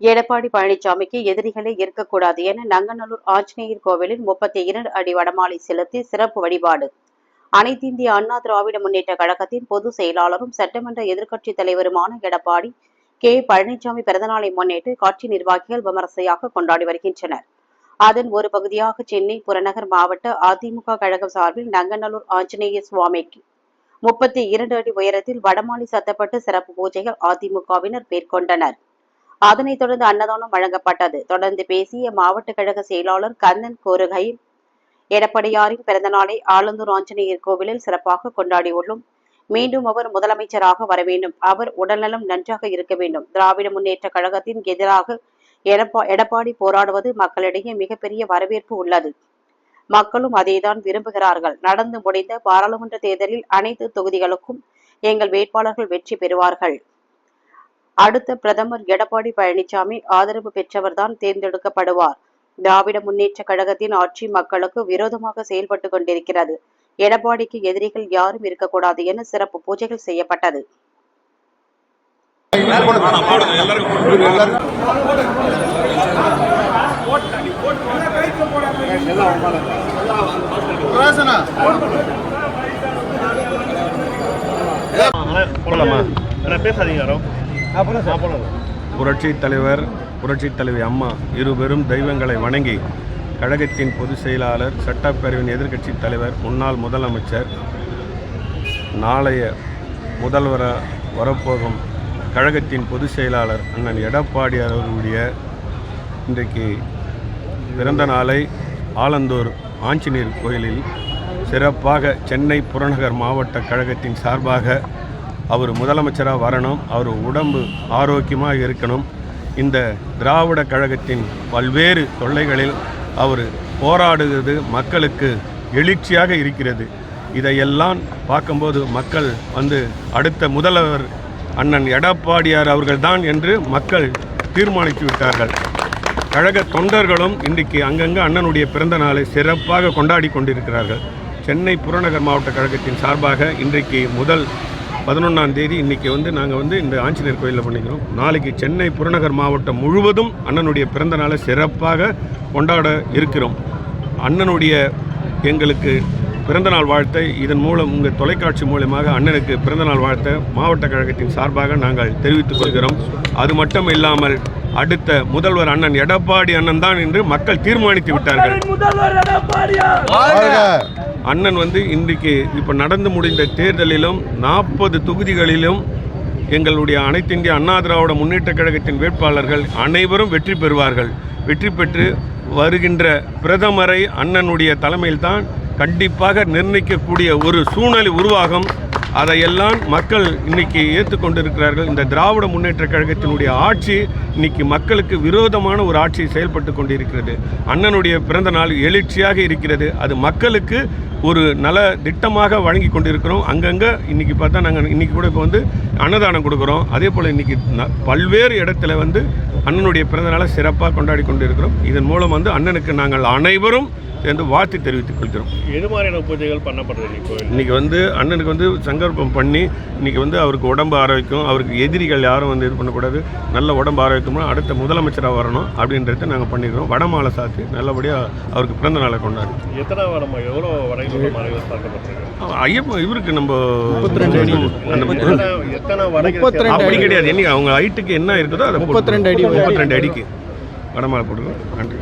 எடப்பாடி பழனிசாமிக்கு எதிரிகளே இருக்கக்கூடாது என நங்கநல்லூர் ஆஞ்சநேயர் கோவிலில் முப்பத்தி இரண்டு அடி வடமாலை செலுத்தி சிறப்பு வழிபாடு. அனைத்திந்திய அண்ணா திராவிட முன்னேற்ற கழகத்தின் பொதுச் செயலாளரும் சட்டமன்ற எதிர்க்கட்சித் தலைவருமான எடப்பாடி கே. பழனிசாமி பிறந்தநாளை முன்னிட்டு கட்சி நிர்வாகிகள் விமரிசையாக கொண்டாடி வருகின்றனர். அதன் ஒரு பகுதியாக சென்னை புறநகர் மாவட்ட அதிமுக கழகம் சார்பில் நங்கநல்லூர் ஆஞ்சநேய சுவாமிக்கு முப்பத்தி இரண்டு அடி உயரத்தில் வடமாலை சத்தப்பட்டு சிறப்பு பூஜைகள் அதிமுகவினர் மேற்கொண்டனர். அதனைத் தொடர்ந்து அன்னதானம் வழங்கப்பட்டது. தொடர்ந்து பேசிய மாவட்ட கழக செயலாளர் கந்தன் கோருகை எடப்பாடியாரின் பிறந்தநாளை ஆலந்தூர் ஆஞ்சநேயர் கோவிலில் சிறப்பாக கொண்டாடியுள்ளோம். மீண்டும் அவர் முதலமைச்சராக வர வேண்டும். அவர் உடல்நலம் நன்றாக இருக்க வேண்டும். திராவிட முன்னேற்ற கழகத்தின் எதிராக எடப்பா எடப்பாடி போராடுவது மக்களிடையே மிகப்பெரிய வரவேற்பு உள்ளது. மக்களும் அதைதான் விரும்புகிறார்கள். நடந்து முடிந்த பாராளுமன்ற தேர்தலில் அனைத்து தொகுதிகளுக்கும் எங்கள் வேட்பாளர்கள் வெற்றி பெறுவார்கள். அடுத்த பிரதமர் எடப்பாடி பழனிசாமி ஆதரவு பெற்றவர்தான் தேர்ந்தெடுக்கப்படுவார். திராவிட முன்னேற்ற கழகத்தின் ஆட்சி மக்களுக்கு விரோதமாக செயல்பட்டு கொண்டிருக்கிறது. எடப்பாடிக்கு எதிரிகள் யாரும் இருக்கக்கூடாது என சிறப்பு பூஜைகள் செய்யப்பட்டது. பேசாதீங்க யாரும் புரட்சி புரட்சித் தலைவர் புரட்சித் தலைவி அம்மா இருபெரும் தெய்வங்களை வணங்கி கழகத்தின் பொதுச் செயலாளர் சட்டப்பேரவையின் எதிர்க்கட்சித் தலைவர் முன்னாள் முதலமைச்சர் நாளைய முதல்வர வரப்போகும் கழகத்தின் பொதுச் செயலாளர் அண்ணன் எடப்பாடியார் அவர்களுடைய இன்றைக்கு பிறந்த நாளை ஆலந்தூர் ஆஞ்சநேயர் கோயிலில் சிறப்பாக சென்னை புறநகர் மாவட்ட கழகத்தின் சார்பாக அவர் முதலமைச்சராக வரணும் அவர் உடம்பு ஆரோக்கியமாக இருக்கணும். இந்த திராவிட கழகத்தின் பல்வேறு தொல்லைகளில் அவர் போராடுகிறது மக்களுக்கு எழுச்சியாக இருக்கிறது. இதையெல்லாம் பார்க்கும்போது மக்கள் வந்து அடுத்த முதல்வர் அண்ணன் எடப்பாடியார் அவர்கள்தான் என்று மக்கள் தீர்மானித்து விட்டார்கள். கழக தொண்டர்களும் இன்றைக்கு அங்கங்கே அண்ணனுடைய பிறந்த நாளை சிறப்பாக கொண்டாடி கொண்டிருக்கிறார்கள். சென்னை புறநகர் மாவட்ட கழகத்தின் சார்பாக இன்றைக்கு முதல் பதினொன்றாம் தேதி இன்றைக்கி வந்து நாங்கள் வந்து இந்த ஆஞ்சநேயர் கோயிலில் பண்ணிக்கிறோம். நாளைக்கு சென்னை புறநகர் மாவட்டம் முழுவதும் அண்ணனுடைய பிறந்த நாளை சிறப்பாக கொண்டாட இருக்கிறோம். அண்ணனுடைய எங்களுக்கு பிறந்தநாள் வாழ்த்தை இதன் மூலம் உங்கள் தொலைக்காட்சி மூலமாக அண்ணனுக்கு பிறந்தநாள் வாழ்த்தை மாவட்ட கழகத்தின் சார்பாக நாங்கள் தெரிவித்துக் கொள்கிறோம். அது மட்டும் இல்லாமல் அடுத்த முதல்வர் அண்ணன் எடப்பாடி அண்ணன் தான் என்று மக்கள் தீர்மானித்து விட்டார்கள். அண்ணன் வந்து இன்றைக்கு இப்போ நடந்து முடிந்த தேர்தலிலும் நாற்பது தொகுதிகளிலும் எங்களுடைய அனைத்து இந்திய அண்ணா திராவிட முன்னேற்ற கழகத்தின் வேட்பாளர்கள் அனைவரும் வெற்றி பெறுவார்கள். வெற்றி பெற்று வருகின்ற பிரதமரை அண்ணனுடைய தலைமையில்தான் கண்டிப்பாக நிர்ணயிக்கக்கூடிய ஒரு சூழ்நிலை உருவாகும். அதையெல்லாம் மக்கள் இன்னைக்கு ஏற்றுக்கொண்டிருக்கிறார்கள். இந்த திராவிட முன்னேற்ற கழகத்தினுடைய ஆட்சி இன்னைக்கு மக்களுக்கு விரோதமான ஒரு ஆட்சி செயல்பட்டு கொண்டிருக்கிறது. அண்ணனுடைய பிறந்த நாள் எழுச்சியாக இருக்கிறது. அது மக்களுக்கு ஒரு நல திட்டமாக வழங்கி கொண்டிருக்கிறோம். அங்கங்கே இன்றைக்கி பார்த்தா நாங்கள் இன்னைக்கு கூட இப்போ வந்து அன்னதானம் கொடுக்குறோம். அதே போல் இன்றைக்கி பல்வேறு இடத்துல வந்து அண்ணனுடைய பிறந்த நாளை சிறப்பாக கொண்டாடி கொண்டிருக்கிறோம். இதன் மூலம் வந்து அண்ணனுக்கு நாங்கள் அனைவரும் சேர்ந்து வாழ்த்து தெரிவித்துக் கொள்கிறோம். எது மாதிரியான பூஜைகள் பண்ணப்படுது இன்னைக்கு வந்து அண்ணனுக்கு வந்து சங்கல்பம் பண்ணி இன்னைக்கு வந்து அவருக்கு உடம்பு ஆரோக்கியம் அவருக்கு எதிரிகள் யாரும் வந்து இது பண்ணக்கூடாது. நல்ல உடம்பு ஆரோக்கியமாக அடுத்த முதலமைச்சராக வரணும் அப்படின்றத நாங்கள் பண்ணிக்கிறோம். வடமாலை சாத்தி நல்லபடியாக அவருக்கு பிறந்த நாளை கொண்டாடி. எத்தனை வரமா எவ்வளோ ஐயப்பன் இவருக்கு நம்ம எத்தனை எத்தனை வடைகள் அப்படி கிடையாது. என்ன அவங்க ஹைட்டுக்கு என்ன இருக்குதோ அதை முப்பத்தி ரெண்டு அடி முப்பத்தி ரெண்டு அடிக்கு. வடமாலை போட்டுருக்கோம் நன்றி.